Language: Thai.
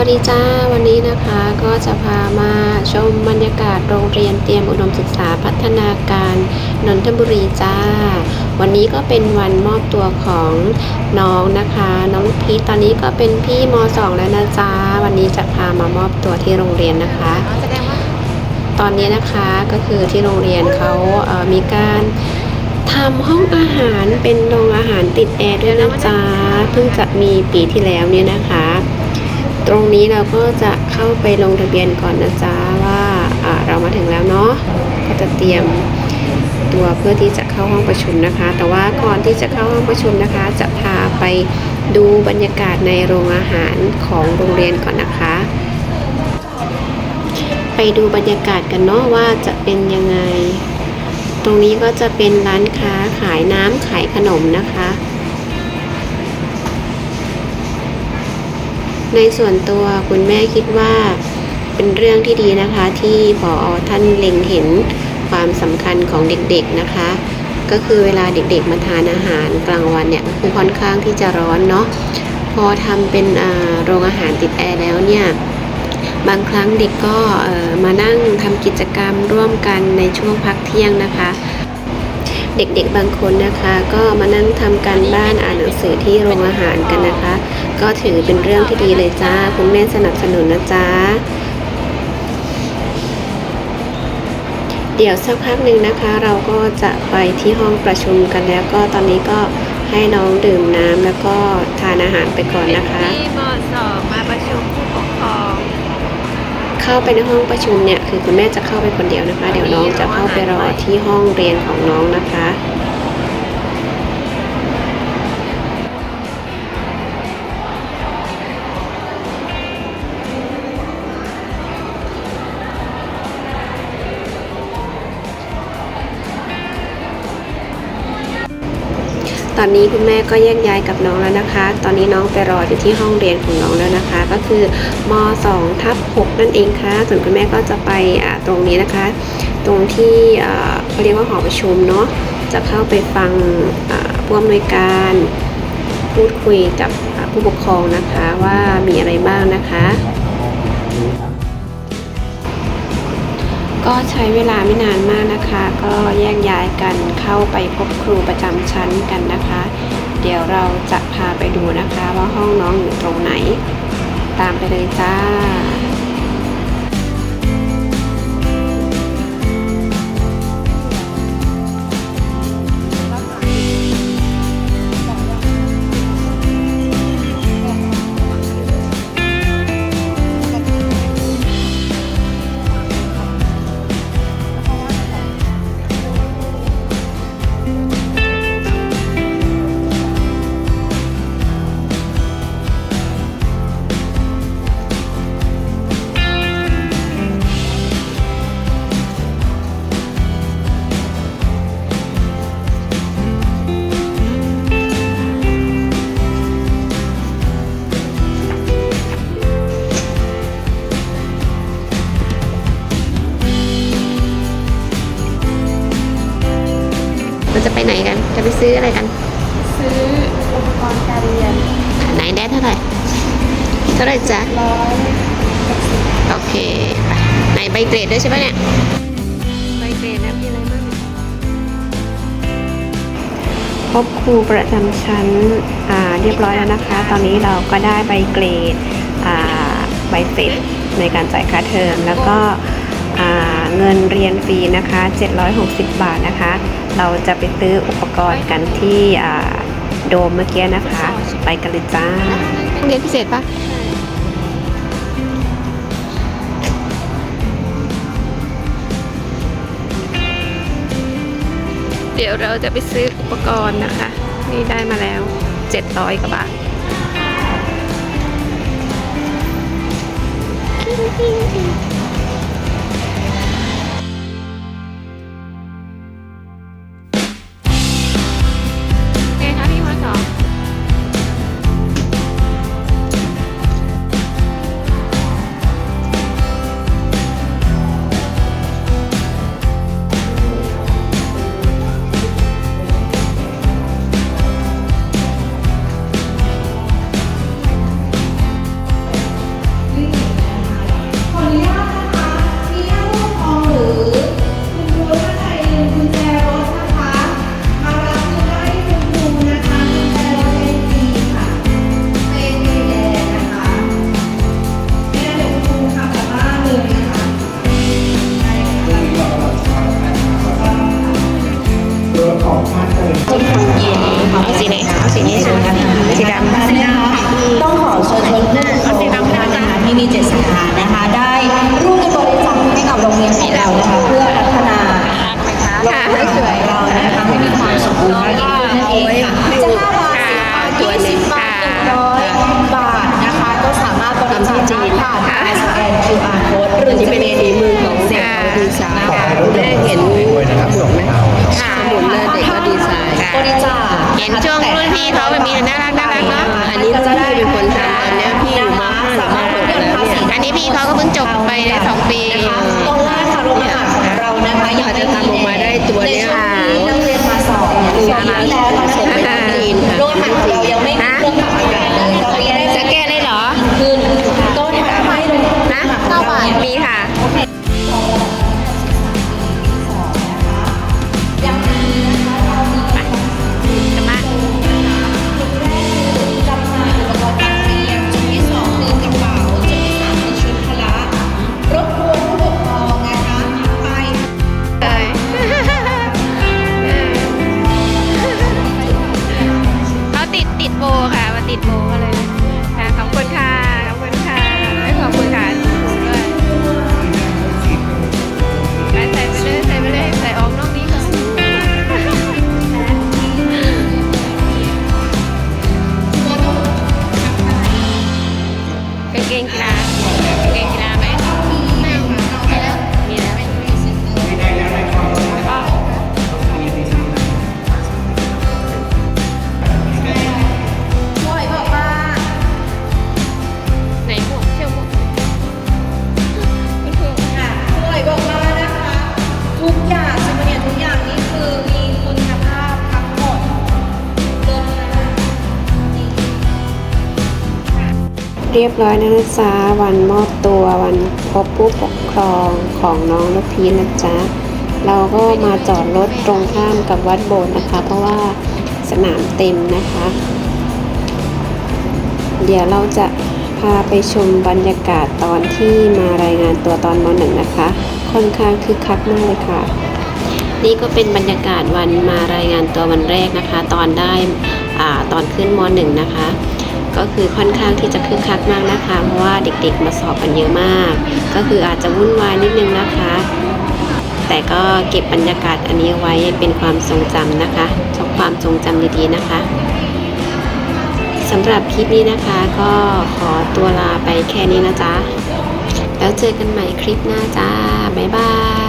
วัสดีจ้าวันนี้นะคะก็จะพามาชมบรรยากาศโรงเรียนเตรียมอุดมศึกษาพัฒนาการนนทบุรีจ้า วันนี้ก็เป็นวันมอบตัวของน้องนะคะ น้องพีตอนนี้ก็เป็นพี่ม .2 แล้วนะจ้าวันนี้จะพามามอบตัวที่โรงเรียนนะคะ ตอนนี้นะคะก็คือที่โรงเรียนเขาเมีการทำห้องอาหารเป็นโรงอาหารติดแอร์ด้วยนะจ๊ะเพิ่งจะมีปีที่แล้วเนี่ยนะคะ ตรงนี้เราก็จะเข้าไปลงทะเบียนก่อนนะจ๊ะว่าเรามาถึงแล้วเนาะก็จะเตรียมตัวเพื่อที่จะเข้าห้องประชุมนะคะ แต่ว่าก่อนที่จะเข้าห้องประชุมนะคะ จะพาไปดูบรรยากาศในโรงอาหารของโรงเรียนก่อนนะคะ ไปดูบรรยากาศกันเนาะว่าจะเป็นยังไง ตรงนี้ก็จะเป็นร้านค้าขายน้ำขายขนมนะคะ ในส่วนตัวคุณแม่คิดว่าเป็นเรื่องที่ดีนะคะที่พอท่านเล็งเห็นความสำคัญของเด็กๆนะคะ ก็คือเวลาเด็กๆมาทานอาหารกลางวันเนี่ยคือค่อนข้างที่จะร้อนเนาะพอทำเป็นโรงอาหารติดแอร์แล้วเนี่ยบางครั้งเด็กก็มานั่งทำกิจกรรมร่วมกันในช่วงพักเที่ยงนะคะ เด็กๆบางคนนะคะ ก็มานั่งทำการบ้านอ่านหนังสือที่โรงอาหารกันนะคะ ก็ถือเป็นเรื่องที่ดีเลยจ้า คุณแม่สนับสนุนนะจ๊ะเดี๋ยวสักพักหนึ่งนะคะ เราก็จะไปที่ห้องประชุมกันแล้วก็ตอนนี้ก็ให้น้องดื่มน้ำแล้วก็ทานอาหารไปก่อนนะคะที่มสองมาประชุมผู้ปกครอง เข้าไปในห้องประชุมเนี่ยคือคุณแม่จะเข้าไปคนเดียวนะคะ เดี๋ยวน้องจะเข้าไปรอที่ห้องเรียนของน้องนะคะ ตอนนี้คุณแม่ก็แยกย้ายกับน้องแล้วนะคะ ตอนนี้น้องไปรออยู่ที่ห้องเรียนของน้องแล้วนะคะ ก็คือม2ทับ6นั่นเองค่ะ ส่วนคุณแม่ก็จะไปตรงนี้นะคะ ตรงที่เขาเรียกว่าหอประชุมเนาะ จะเข้าไปฟังอ่าผู้อำนวยการพูดคุยกับผู้ปกครองนะคะว่ามีอะไรบ้างนะคะ ก็ใช้เวลาไม่นานมากนะคะ ก็แยกย้ายกันเข้าไปพบครูประจำชั้นกันนะคะ เดี๋ยวเราจะพาไปดูนะคะว่าห้องน้องอยู่ตรงไหน ตามไปเลยจ้า จะไปไหนกัน จะไปซื้ออะไรกัน ซื้ออุปกรณ์การเรียนไหนได้เท่าไหร่ เท่าไหร่จ๊ะร้อยโอเคไปไหนใบเกรดด้วยใช่ปะเนี่ย ใบเกรดนะมีอะไรบ้างพบครูประจำชั้นอ่าเรียบร้อยแล้วนะคะ ตอนนี้เราก็ได้ใบเกรดอ่าใบเสร็จในการจ่ายค่าเทอมแล้วก็อ่า เงินเรียนฟรีนะคะ 760 บาทนะคะ เราจะไปซื้ออุปกรณ์กันที่โดมเมื่อกี้นะคะ ไปกันเลยจ้าเรียนพิเศษปะเดี๋ยวเราจะไปซื้ออุปกรณ์นะคะ นี่ได้มาแล้ว 700กว่าบาทไง สีดำนะคะต้องขอเชิญชวนผู้ปกครองนะคะที่มีเจตสาขานะคะ ได้ร่วมกันบริจาคให้กับโรงเรียนของเราเพื่อพัฒนาโรงเรียนของเรานะคะให้มีความสมบูรณ์มนนั่นเองค่ะจะห้าบาทสิบบาท เรียบร้อยแล้วนะจ๊ะวันมอบตัววันพบผู้ปกครองของน้องนพีนะจ๊ะเราก็มาจอดรถตรงข้ามกับวัดโบสถ์นะคะ เพราะว่าสนามเต็มนะคะ เดี๋ยวเราจะพาไปชมบรรยากาศตอนที่มารายงานตัวตอนมหนึ่งนะคะ ค่อนข้างคึกคักมากเลยค่ะ นี่ก็เป็นบรรยากาศวันมารายงานตัววันแรกนะคะ ตอนได้อ่าตอนขึ้นมหนึ่งนะคะ ก็คือค่อนข้างที่จะคึกคักมากนะคะ เพราะว่าเด็กๆมาสอบกันเยอะมาก ก็คืออาจจะวุ่นวายนิดนึงนะคะ แต่ก็เก็บบรรยากาศอันนี้ไว้เป็นความทรงจำนะคะชอบความทรงจำดีๆนะคะสำหรับคลิปนี้นะคะก็ขอตัวลาไปแค่นี้นะจ๊ะ แล้วเจอกันใหม่คลิปหน้าจ้า บ๊ายบาย